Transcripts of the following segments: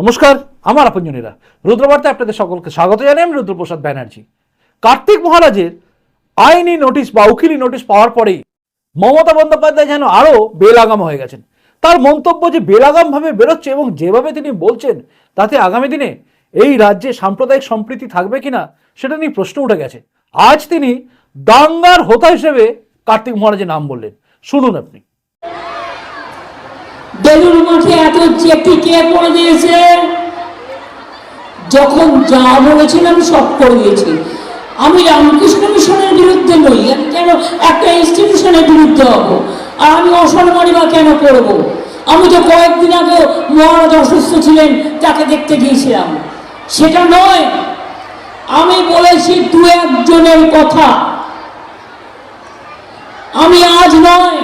নমস্কার, আমার আপনজনীরা। রুদ্রবার্তায় আপনাদের সকলকে স্বাগত জানাই আমি রুদ্রপ্রসাদ ব্যানার্জি। কার্তিক মহারাজের আইনি নোটিশ বা উকিলি নোটিশ পাওয়ার পরেই মমতা বন্দ্যোপাধ্যায় যেন আরও বেলাগাম হয়ে গেছেন। তার মন্তব্য যে বেলাগামভাবে বেরোচ্ছে এবং যেভাবে তিনি বলছেন, তাতে আগামী দিনে এই রাজ্যে সাম্প্রদায়িক সম্প্রীতি থাকবে কিনা, সেটা নিয়ে প্রশ্ন উঠে গেছে। আজ তিনি দাঙ্গার হোতা হিসেবে কার্তিক মহারাজের নাম বললেন। শুনুন আপনি। বেলুর মাঠে এত চেপি কে করে দিয়েছে? যখন যা বলেছিলাম সব করে দিয়েছি। আমি রামকৃষ্ণ মিশনের বিরুদ্ধে নই, আমি কেন একটা ইনস্টিটিউশনের বিরুদ্ধে হব? আর আমি অসম্মানী বা কেন করব আমি তো কয়েকদিন আগে মহারাজ অসুস্থ ছিলেন, তাকে দেখতে গিয়েছিলাম। সেটা নয়, আমি বলেছি দু একজনের কথা। আমি আজ নয়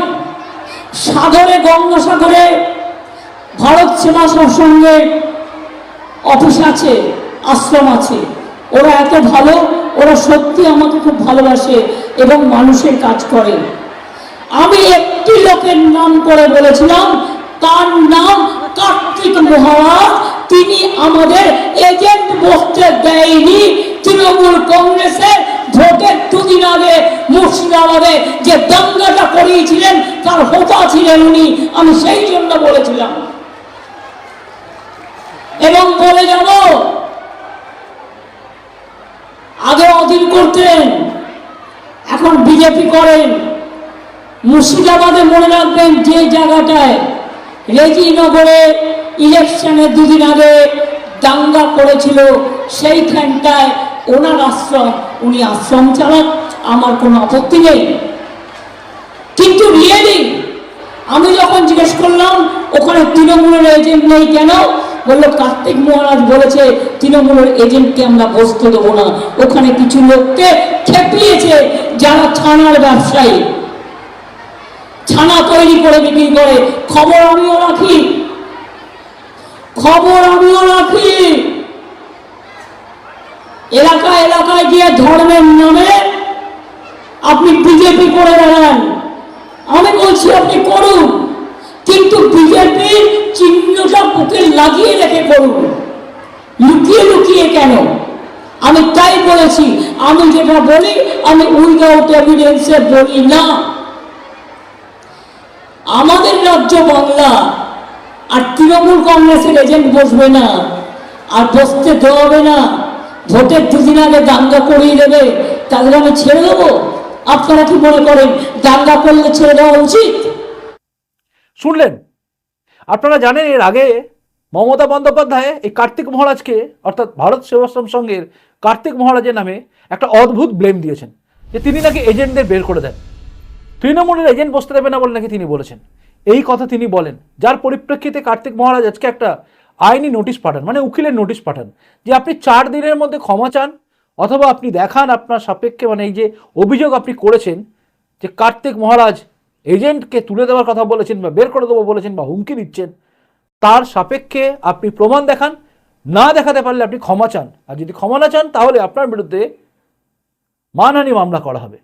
সাগরে, গঙ্গাসাগরে, ভারত সেবা সৎসঙ্গের অফিস আছে, আশ্রম আছে। ওরা এত ভালো, ওরা সত্যি আমাকে খুব ভালোবাসে এবং মানুষের কাজ করে। আমি একটি লোকের নাম করে বলেছিলাম, তার নাম কার্তিক মহারাজ। তিনি আমাদের এজেন্ট বসতে দেয়নি, তৃণমূল কংগ্রেসের ভোটের দুদিন আগে মুর্শিদাবাদে যে দাঙ্গাটা করিয়েছিলেন, তার হোতা ছিলেন উনি, আমি সেই জন্য বলেছিলাম। এবং বলে যাব, আগে অধীন করতেন, এখন বিজেপি করেন। মুর্শিদাবাদে মনে রাখবেন যে জায়গাটায় রেজিনগরে ইলেকশনের দুদিন আগে দাঙ্গা করেছিল, সেইখানটায় ওনার আশ্রম উনি আশ্রম চালান আমার কোনো আপত্তি নেই। কিন্তু রিয়েলি আমি যখন জিজ্ঞেস করলাম, ওখানে তৃণমূলের এজেন্ট নেই কেন? বলল, কার্তিক মহারাজ বলেছে, তৃণমূলের এজেন্টকে আমরা বসতে দেবো না। ওখানে কিছু লোককে খেপিয়েছে যারা ছানার ব্যবসায়ী। ছানা তৈরি করে, বিক্রি করে। খবর আমিও রাখি। খবর আমিও রাখি। এলাকা এলাকায় গিয়ে ধর্মের নামে আপনি বিজেপি করে বেড়ান। আমি বলছি, আপনি করুন। কিন্তু বিজেপির চিহ্নটা বুকে লাগিয়ে রেখে করুন। লুকিয়ে লুকিয়ে কেন? আমি তাই বলেছি, আমি যেটা বলি, আমি উইদাউট এভিডেন্সে বলি না। আমাদের রাজ্য বাংলা আর তৃণমূল কংগ্রেসের এজেন্ট বসবে না, আর বসতে দেওয়া হবে না। ভোটের দুদিন আগে দাঙ্গা করিয়ে দেবে তাদের আমি ছেড়ে দেবো? আপনারা কি মনে করেন দাঙ্গা করলে ছেড়ে দেওয়া উচিত? শুনলেন? আপনারা জানেন এর আগে মমতা বন্দ্যোপাধ্যায় এই কার্তিক মহারাজকে, অর্থাৎ ভারত সেবাশ্রম সংঘের কার্তিক মহারাজের নামে একটা অদ্ভুত ব্লেম দিয়েছেন, যে তিনি নাকি এজেন্টদের বের করে দেন। তৃণমূলের এজেন্ট বসতে দেবে না বলে নাকি তিনি বলেছেন। এই কথা তিনি বলেন, যার পরিপ্রেক্ষিতে কার্তিক মহারাজ আজকে একটা আইনি নোটিশ পাঠান মানে উকিলের নোটিশ পাঠান, যে আপনি চার দিনের মধ্যে ক্ষমা চান, অথবা আপনি দেখান আপনার সাপেক্ষে মানে এই যে অভিযোগ আপনি করেছেন, যে কার্তিক মহারাজ এজেন্টকে তুলে দেওয়ার কথা বলেছেন বা বের করে দেবো বলেছেন বা হুমকি দিচ্ছেন, তার সাপেক্ষে আপনি প্রমাণ দেখান, না দেখাতে পারলে আপনি ক্ষমা চান। আর যদি ক্ষমা না চান, তাহলে আপনার বিরুদ্ধে মানহানি মামলা করা হবে।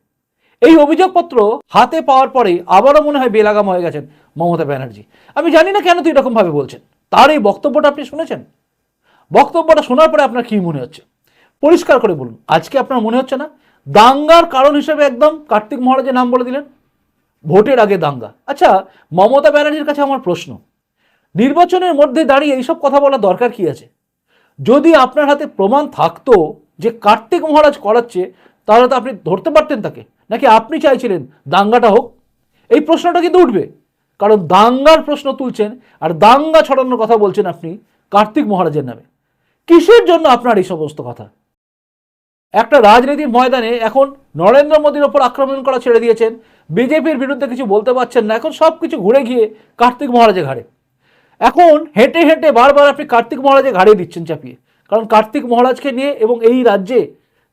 এই অভিযোগপত্র হাতে পাওয়ার পরেই আবারও মনে হয় বেলাগাম হয়ে গেছেন মমতা ব্যানার্জি। আমি জানি না কেন তুই এরকমভাবে বলছেন। তার এই বক্তব্যটা আপনি শুনেছেন? বক্তব্যটা শোনার পরে আপনার কি মনে হচ্ছে? পরিষ্কার করে বলুন, আজকে আপনার মনে হচ্ছে না? দাঙ্গার কারণ হিসেবে একদম কার্তিক মহারাজের নাম বলে দিলেন? ভোটের আগে দাঙ্গা। আচ্ছা মমতা ব্যানার্জির কাছে আমার প্রশ্ন, নির্বাচনের মধ্যে দাঁড়িয়ে এইসব কথা বলার দরকার কি আছে? যদি আপনার হাতে প্রমাণ থাকতো যে কার্তিক মহারাজ করাচ্ছে, তাহলে তো আপনি ধরতে পারতেন তাকে। নাকি আপনি চাইছিলেন দাঙ্গাটা হোক? এই প্রশ্নটা কিন্তু উঠবে। কারণ দাঙ্গার প্রশ্ন তুলছেন আর দাঙ্গা ছড়ানোর কথা বলছেন আপনি কার্তিক মহারাজের নামে। কিসের জন্য আপনার এই সমস্ত কথা? একটা রাজনীতির ময়দানে এখন নরেন্দ্র মোদীর ওপর আক্রমণ করা ছেড়ে দিয়েছেন, বিজেপির বিরুদ্ধে কিছু বলতে পারছেন না, এখন সব কিছু ঘুরে গিয়ে কার্তিক মহারাজের ঘাড়ে। এখন হেঁটে হেঁটে বারবার আপনি কার্তিক মহারাজের ঘাড়ে দিচ্ছেন চাপিয়ে। কারণ কার্তিক মহারাজকে নিয়ে এবং এই রাজ্যে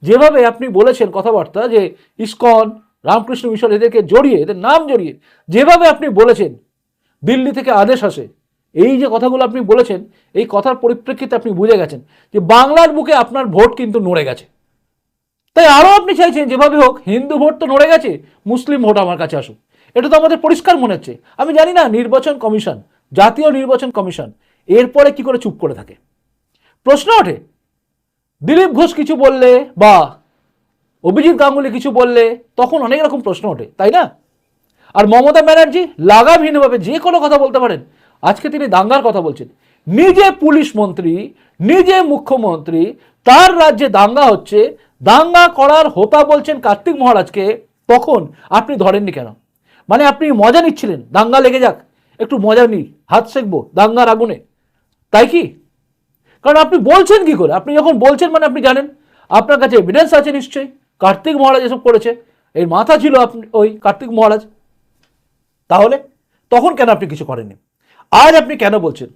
যেভাবে আপনি বলেছেন কথাবার্তা যে ইসকন রামকৃষ্ণ মিশন এদেরকে জড়িয়ে, এদের নাম জড়িয়ে যেভাবে আপনি বলেছেন, দিল্লি থেকে আদেশ আসে, এই যে কথাগুলো আপনি বলেছেন, এই কথার পরিপ্রেক্ষিতে আপনি বুঝে গেছেন যে বাংলার বুকে আপনার ভোট কিন্তু নড়ে গেছে। তাই আরও আপনি চাইছেন যেভাবে হোক, হিন্দু ভোট তো নড়ে গেছে, মুসলিম ভোট আমার কাছে আসুক। এটা তো আমাদের পরিষ্কার মনে হচ্ছে। আমি জানি না, নির্বাচন কমিশন, জাতীয় নির্বাচন কমিশন, এরপরে কি করে চুপ করে থাকে? প্রশ্ন ওঠে, দিলীপ ঘোষ কিছু বললে বা অভিজিৎ গাঙ্গুলি কিছু বললে তখন অনেক রকম প্রশ্ন ওঠে, তাই না? আর মমতা ব্যানার্জি লাগামহীনভাবে যে কোনো কথা বলতে পারেন। আজকে তিনি দাঙ্গার কথা বলছেন। নিজে পুলিশ মন্ত্রী, নিজে মুখ্যমন্ত্রী, তার রাজ্যে দাঙ্গা হচ্ছে, দাঙ্গা করার হোতা বলছেন কার্তিক মহারাজকে, তখন আপনি ধরেননি কেন? মানে আপনি মজা নিচ্ছিলেন, দাঙ্গা লেগে যাক, একটু মজা নিই, হাত সেকবো, দাঙ্গার আগুনে। তাই কি? কারণ আপনি বলছেন কি করে? আপনি যখন বলছেন মানে আপনি জানেন। আপনার কাছে এভিডেন্স আছে নিশ্চয়ই। কার্তিক মহারাজ এসব করেছে। এর মাথা ছিল আপনি, ওই কার্তিক মহারাজ। তাহলে তখন কেন আপনি কিছু করেননি? আজ আপনি কেন বলছেন?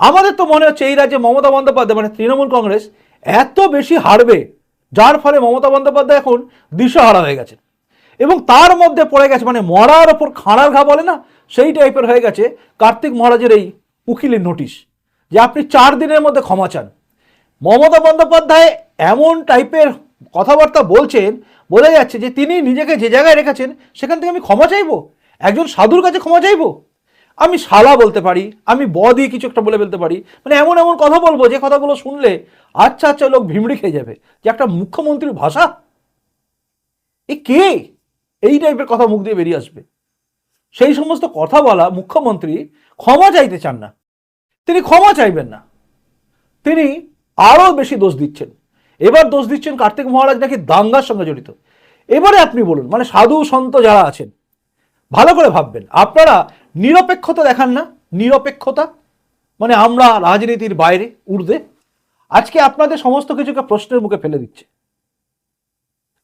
আমাদের তো মনে হচ্ছে এই রাজ্যে মমতা বন্দ্যোপাধ্যায় মানে তৃণমূল কংগ্রেস, এত বেশি হারবে, যার ফলে মমতা বন্দ্যোপাধ্যায় এখন দিশাহারা হয়ে গেছে এবং তার মধ্যে পড়ে গেছে মানে মরার ওপর খাঁড়ার ঘা বলে না, সেই টাইপের হয়ে গেছে কার্তিক মহারাজের এই উকিলের নোটিশ, যে আপনি চার দিনের মধ্যে ক্ষমা চান। মমতা বন্দ্যোপাধ্যায় এমন টাইপের কথাবার্তা বলছেন বোঝা যাচ্ছে যে তিনি নিজেকে যে জায়গায় রেখেছেন, সেখান থেকে আমি ক্ষমা চাইব? একজন সাধুর কাছে ক্ষমা চাইব? আমি শালা বলতে পারি, আমি ব দিয়ে কিছু একটা বলে ফেলতে পারি মানে এমন এমন কথা বলব, যে কথাগুলো শুনলে আচ্ছা আচ্ছা লোক ভিমড়ি খেয়ে যাবে, যে একটা মুখ্যমন্ত্রীর ভাষা? এ কে? এই টাইপের কথা মুখ দিয়ে বেরিয়ে আসবে। সেই সমস্ত কথা বলা মুখ্যমন্ত্রী ক্ষমা চাইতে চান না। তিনি ক্ষমা চাইবেন না। তিনি আরও বেশি দোষ দিচ্ছেন। এবার দোষ দিচ্ছেন কার্তিক মহারাজ নাকি দাঙ্গার সঙ্গে জড়িত। এবারে আপনি বলুন মানে সাধু সন্ত যারা আছেন, ভালো করে ভাববেন, আপনারা নিরপেক্ষতা দেখান না, নিরপেক্ষতা মানে আমরা রাজনীতির বাইরে, ঊর্ধ্বে, আজকে আপনাদের সমস্ত কিছুকে প্রশ্নের মুখে ফেলে দিচ্ছে।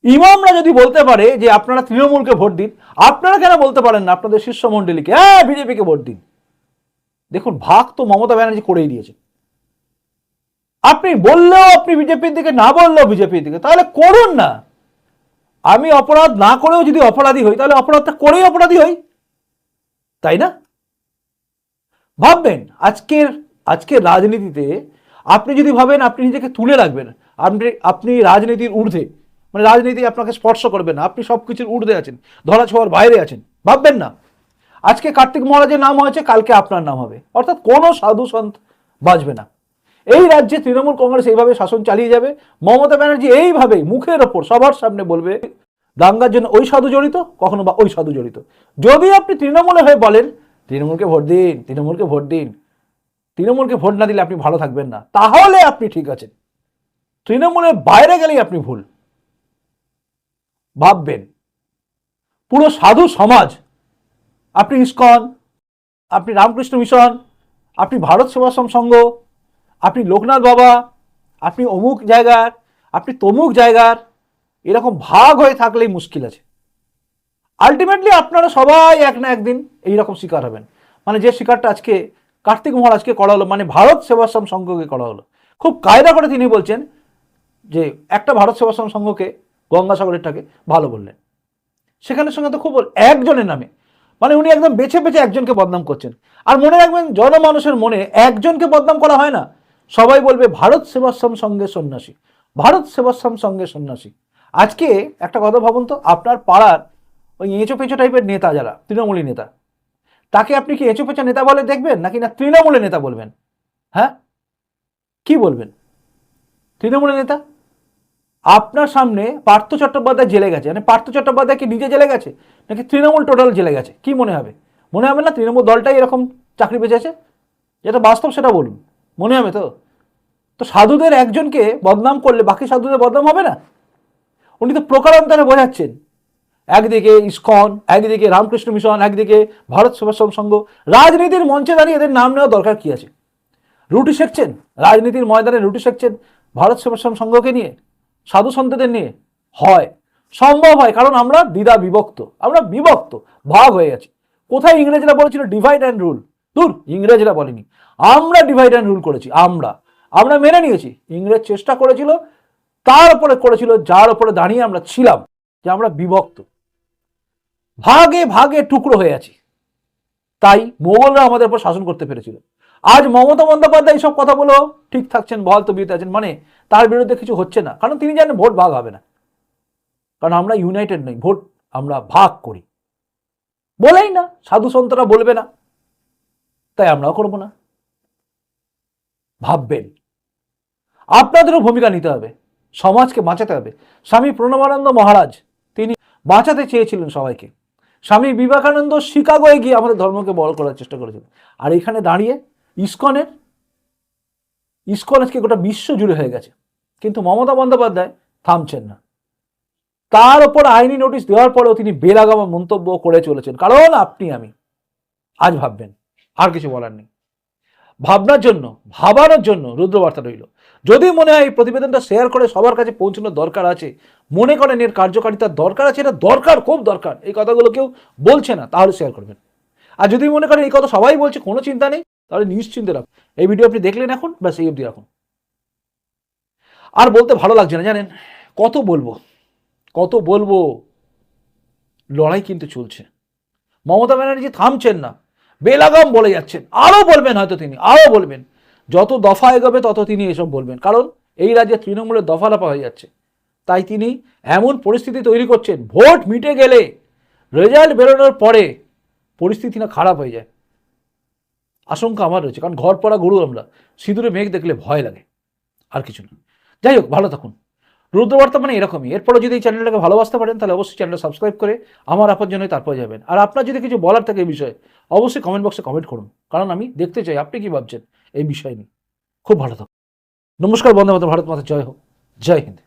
ইমামরা যদি বলতে পারে যে আপনারা তৃণমূলকে ভোট দিন, আপনারা কেন বলতে পারেন না আপনাদের শীর্ষমণ্ডলীকে হ্যাঁ বিজেপিকে ভোট দিন। দেখুন, ভাগ তো মমতা ব্যানার্জি করেই দিয়েছে আপনি বললেও আপনি বিজেপির দিকে, না বললেও বিজেপির দিকে, তাহলে করুন না। আমি অপরাধ না করেও যদি অপরাধী হই, তাহলে অপরাধটা করেই অপরাধী হই। তাই না? ভাববেন, আজকের আজকের রাজনীতিতে আপনি যদি ভাবেন আপনি নিজেকে তুলে রাখবেন, আপনি আপনি রাজনীতির ঊর্ধ্বে মানে রাজনীতি আপনাকে স্পর্শ করবে না, আপনি সব কিছুর ঊর্ধ্বে আছেন ধরা ছোঁয়ার বাইরে আছেন, ভাববেন না। আজকে কার্তিক মহারাজের নাম হয়েছে, কালকে আপনার নাম হবে। অর্থাৎ কোনো সাধু সন্ত বাঁচবে না। এই রাজ্যে তৃণমূল কংগ্রেস এইভাবে শাসন চালিয়ে যাবে? মমতা ব্যানার্জি এইভাবেই মুখের ওপর সবার সামনে বলবে, দাঙ্গার জন্য ওই সাধু জড়িত, কখনো বা ওই সাধু জড়িত। যদি আপনি তৃণমূলে হয়ে বলেন, তৃণমূলকে ভোট দিন, তৃণমূলকে ভোট দিন। তৃণমূলকে ভোট না দিলে আপনি ভালো থাকবেন না। তাহলে আপনি ঠিক আছেন। তৃণমূলের বাইরে গেলেই আপনি ভুল। ভাববেন। পুরো সাধু সমাজ, আপনি ইস্কন, আপনি রামকৃষ্ণ মিশন, আপনি ভারত সেবাশ্রম সংঘ আপনি লোকনাথ বাবা, আপনি অমুক জায়গার, আপনি তমুক জায়গার, এরকম ভাগ হয়ে থাকলেই মুশকিল আছে। আলটিমেটলি আপনারা সবাই এক না একদিন এইরকম শিকার হবেন। মানে যে শিকারটা আজকে, কার্তিক মহারাজকে করা হলো মানে ভারত সেবাশ্রম সংঘকে করা হলো। খুব কায়দা করে তিনি বলছেন যে, একটা ভারত সেবাশ্রম সংঘকে গঙ্গাসাগরেরটাকে ভালো বললেন। সেখানের সঙ্গে তো খুব একজনের নামে। মানে উনি একদম বেছে বেছে একজনকে বদনাম করছেন। আর মনে রাখবেন, জনমানুষের মনে একজনকে বদনাম করা হয় না। সবাই বলবে, ভারত সেবাশ্রম সঙ্গে সন্ন্যাসী, ভারত সেবাশ্রম সঙ্গে সন্ন্যাসী। আজকে একটা কথা ভাবুন তো, আপনার পাড়ার ওই এঁচো পেঁচো টাইপের নেতা যারা, তৃণমূলী নেতা, তাকে আপনি কি এঁচো পেঁচো নেতা বলে দেখবেন, নাকি না তৃণমূলের নেতা বলবেন? হ্যাঁ? কি বলবেন? তৃণমূলের নেতা? আপনার সামনে পার্থ চট্টোপাধ্যায় জেলে গেছে মানে পার্থ চট্টোপাধ্যায় কি নিজে জেলে গেছে, নাকি তৃণমূল টোটাল জেলে গেছে? কি মনে হবে? মনে হবে না তৃণমূল দলটাই এরকম চাকরি বেঁচেছে যেটা বাস্তব সেটা বলুন। মনে হবে তো? তো সাধুদের একজনকে বদনাম করলে বাকি সাধুদের বদনাম হবে না? উনি তো প্রকারান্তরে বোঝাচ্ছেন। একদিকে ইস্কন, একদিকে রামকৃষ্ণ মিশন, একদিকে ভারত সেবাশ্রম সংঘ। রাজনীতির মঞ্চে দাঁড়িয়ে এদের নাম নেওয়া দরকার কি আছে? রুটি শেখছেন? রাজনীতির ময়দানে রুটি শেখছেন ভারত সেবাশ্রম সংঘকে নিয়ে? সাধু সন্তদের নিয়ে? হয়। সম্ভব হয়, কারণ আমরা দ্বিধা বিভক্ত। আমরা বিভক্ত, ভাগ হয়ে গেছি। কোথায় ইংরেজরা বলেছিল ডিভাইড অ্যান্ড রুল দূর ইংরেজরা বলেনি। আমরা ডিভাইড অ্যান্ড রুল করেছি, আমরা। আমরা মেনে নিয়েছি। ইংরেজ চেষ্টা করেছিল, তার উপরে করেছিল, যার উপরে দাঁড়িয়ে আমরা ছিলাম, যে আমরা বিভক্ত। ভাগে ভাগে টুকরো হয়ে আছি। তাই মোগলরা আমাদের উপর শাসন করতে পেরেছিল। আজ মমতা বন্দ্যোপাধ্যায় এইসব কথা বলো, ঠিক থাকছেন, বহাল তবিয়তে আছেন মানে তার বিরুদ্ধে কিছু হচ্ছে না। কারণ তিনি জানেন ভোট ভাগ হবে না। কারণ আমরা ইউনাইটেড নই, ভোট আমরা ভাগ করি। বলেই না, সাধু সন্তরা বলবে না। তাই আমরাও করব না। ভাববেন। আপনাদেরও ভূমিকা নিতে হবে। সমাজকে বাঁচাতে হবে। স্বামী প্রণবানন্দ মহারাজ, তিনি বাঁচাতে চেয়েছিলেন সবাইকে। স্বামী বিবেকানন্দ শিকাগোয় গিয়ে আমাদের ধর্মকে বড় করার চেষ্টা করেছিলেন আর এখানে দাঁড়িয়ে ইস্কনের ইস্কন আজকে গোটা বিশ্ব জুড়ে হয়ে গেছে। কিন্তু মমতা বন্দ্যোপাধ্যায় থামছেন না। তার ওপর আইনি নোটিশ দেওয়ার পরেও তিনি বেলাগামা মন্তব্য করে চলেছেন। কারণ আপনি, আমি। আজ ভাববেন। আর কিছু বলার নেই। ভাবনার জন্য, ভাবানোর জন্য রুদ্রবার্তা রইল। যদি মনে হয় এই প্রতিবেদনটা শেয়ার করে সবার কাছে পৌঁছানোর দরকার আছে, মনে করেন এর কার্যকারিতার দরকার আছে, এটা দরকার, খুব দরকার, এই কথাগুলো কেউ বলছে না, তাহলে শেয়ার করবেন। আর যদি মনে করেন এই কথা সবাই বলছে, কোনো চিন্তা নেই, তাহলে নিশ্চিন্তে রাখুন। এই ভিডিও আপনি দেখলেন এখন, ব্যাস এই অবধি রাখুন। আর বলতে ভালো লাগছে না, জানেন? কত বলব কত বলব, লড়াই কিন্তু চলছে। মমতা ব্যানার্জি থামছেন না। বেলাগাম বলে যাচ্ছেন। আরও বলবেন হয়তো তিনি, আরও বলবেন। যত দফা এগোবে তত তিনি এসব বলবেন। কারণ এই রাজ্যে তৃণমূলের দফা লাফা হয়ে যাচ্ছে। তাই তিনি এমন পরিস্থিতি তৈরি করছেন, ভোট মিটে গেলে, রেজাল্ট বেরোনোর পরে পরিস্থিতি না খারাপ হয়ে যায়। আশঙ্কা আমার রয়েছে, কারণ ঘর পড়া গরু আমরা, সিঁদুরে মেঘ দেখলে ভয় লাগে। আর কিছু না। যাই হোক, ভালো থাকুন। রুদ্রবার্তা মানে এরকমই। এরপরে যদি এই চ্যানেলটাকে ভালোবাসতে পারেন, তাহলে অবশ্যই চ্যানেলটা সাবস্ক্রাইব করে আমার আপনার জন্যই তারপর যাবেন। আর আপনার যদি কিছু বলার থাকে এই বিষয়ে, অবশ্যই কমেন্ট বক্সে কমেন্ট করুন। কারণ আমি দেখতে চাই, আপনি কি ভাবছেন এই বিষয় নিয়ে। খুব ভালো থাকুন। নমস্কার বন্ধু মাতা ভারত মাতা, জয় হোক। জয় হিন্দ।